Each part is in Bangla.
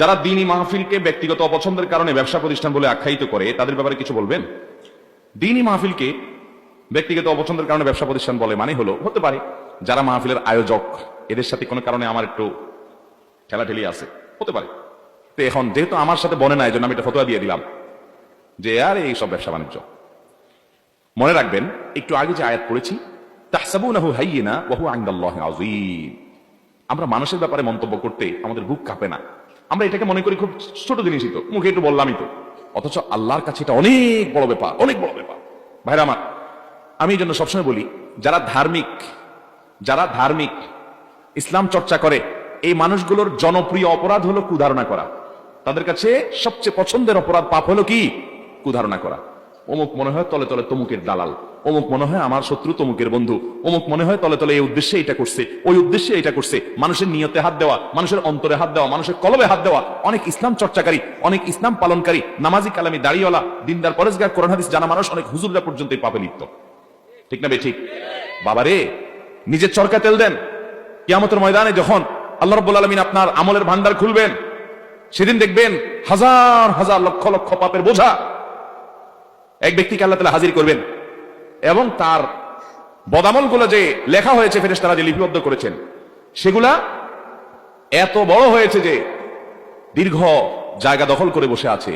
যারা দিনী মাহফিলকে ব্যক্তিগত অপছন্দের কারণে ব্যবসা প্রতিষ্ঠান বলে আখ্যায়িত করে, তাদের ব্যাপারে কিছু বলবেন? দিনী মাহফিলকে ব্যক্তিগত অপছন্দের কারণে ব্যবসা প্রতিষ্ঠান বলে মানে হলো, হতে পারে যারা মাহফিলের আয়োজক, এদের সাথে কোনো কারণে আমার একটু ঠেলাঠেলি আছে, হতে পারে। তো এখন যেহেতু আমার সাথে বনে না এই জন্য আমি একটা ফতোয়া দিয়ে দিলাম যে, আর এই সব ব্যবসা বাণিজ্য। মনে রাখবেন, একটু আগে যে আয়াত পড়েছি আমরা মানুষের ব্যাপারে মন্তব্য করতে আমাদের বুক কাঁপে না। আমরা এটাকে মনে করি খুব ছোট জিনিসই তো, মুখে একটু বললামই তো। অথচ আল্লাহর কাছে এটা অনেক বড় ব্যাপার, অনেক বড় ব্যাপার। ভাইরা আমার, আমি এই জন্য সবসময় বলি, যারা ধার্মিক যারা ধার্মিক, ইসলাম চর্চা করে, এই মানুষগুলোর জনপ্রিয় অপরাধ হলো কুধারণা করা। তাদের কাছে সবচেয়ে পছন্দের অপরাধ পাপ হলো কি? কুধারণা করা। অমুক মনে হয় তলে তলে তমুকের দালাল। অমুক মনে হয় আমার শত্রু তমুকের বন্ধু। অমুক মনে হয় তলে তলে এই উদ্দেশ্যে এটা করছে, ওই উদ্দেশ্যে এটা করছে। মানুষের নিয়তে হাত দেওয়া, মানুষের অন্তরে হাত দেওয়া, মানুষের কলবে হাত দেওয়া, অনেক ইসলাম চর্চাকারী, অনেক ইসলাম পালনকারী, নামাজি কালামি দাড়িওয়ালা, দিনদার পরেশগার, কোরআন হাদিস জানা মানুষ, অনেক হুজুররা পর্যন্ত পাপে লিপ্ত। ঠিক না বে, ঠিক? বাবারে নিজের চরকা তেল দেন। কিয়ামতের ময়দানে যখন আল্লাহ রব্বুল আলমিন আপনার আমলের ভান্ডার খুলবেন, সেদিন দেখবেন হাজার হাজার লক্ষ লক্ষ পাপের বোঝা। এক ব্যক্তিকে আল্লাহ তালা হাজির করবেন। এবং তার বদামলগুলো যে লেখা হয়েছে ফেরেস তারা যে লিপিবদ্ধ করেছেন, সেগুলা এত বড় হয়েছে যে দীর্ঘ জায়গা দখল করে বসে আছে,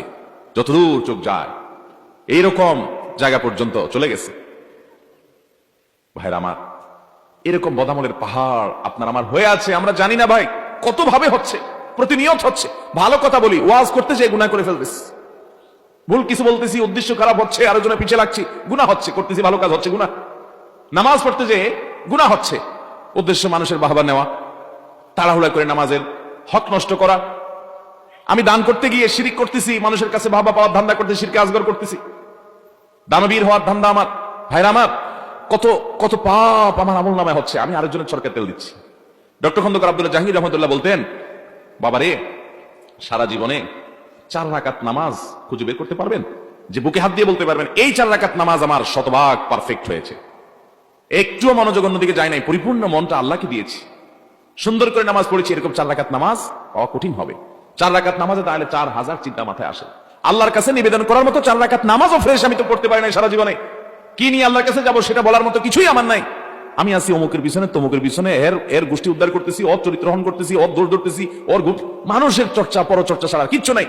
যতদূর চোখ যায়, এইরকম জায়গা পর্যন্ত চলে গেছে। ভাইরা আমার, এরকম বদামলের পাহাড় আপনার আমার হয়ে আছে, আমরা জানি না ভাই কত ভাবে হচ্ছে, প্রতিনিয়ত হচ্ছে, ভালো কথা বলি, ওয়াজ করতে যে গুণা করে ফেলতেছি। ভুল কিছু বলতেছি, উদ্দেশ্য খারাপ হচ্ছে আরও জনে পিছিয়ে লাগছি গুণা হচ্ছে, করতেছি ভালো কাজ, হচ্ছে গুণা নামাজ পড়তে যে গুণা হচ্ছে, উদ্দেশ্য মানুষের বাহবা নেওয়া, তাড়াহুড়া করে নামাজের হক নষ্ট করা। আমি দান করতে গিয়ে শিরিক করতেছি, মানুষের কাছে বাহবা পাওয়ার ধান্দা করতে শিরকে আজগর করতেছি। দানবীর হওয়ার ধান্দা আমার। ভাইরা আমার, কত কত পাপ আমার আমল নামায় হচ্ছে, আমি আরেকজনের সরকার তেল দিচ্ছি। ডক্টর খন্দকার আব্দুল্লাহ জাহাঙ্গীর রহমতুল্লাহ বলতেন, বাবারে, সারা জীবনে চার রাকাত নামাজ খুঁজে বের করতে পারবেন? যে বুকে হাত দিয়ে বলতে পারবেন, এই চার রাকাত নামাজ আমার শতভাগ পারফেক্ট হয়েছে। একটুও মনোযোগ অন্যদিকে যায় নাই, পরিপূর্ণ মনটা আল্লাহকে দিয়েছি। সুন্দর করে নামাজ পড়েছি, এরকম চার রাকাত নামাজ পাওয়া কঠিন হবে। চার রাকাত নামাজে তাহলে চার হাজার চিন্তা মাথায় আসে। আল্লাহর কাছে নিবেদন করার মতো চার রাকাত নামাজও ফ্রেশ আমি তো পড়তে পারি নাই সারা জীবনে। কি নিয়ে আল্লাহর কাছে যাব সেটা বলার মতো কিছুই আমার নাই। আমি আছি অমুকের পিছনে, তমুকের পিছনে, এর এর গোষ্ঠী উদ্ধার করতেছি, ওর চরিত্র হরণ করতেছি, ওর দোষ ধরতেছি, ওর মানুষের চর্চা, পরচর্চা ছাড়া কিচ্ছু নাই।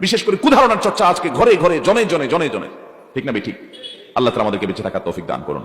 বিশেষ করে কুধারণার চর্চা আজকে ঘরে ঘরে, জনে জনে জনে জনে। ঠিক না ভাই? ঠিক। আল্লাহ তালা আমাদেরকে বেঁচে থাকার তৌফিক দান করুন।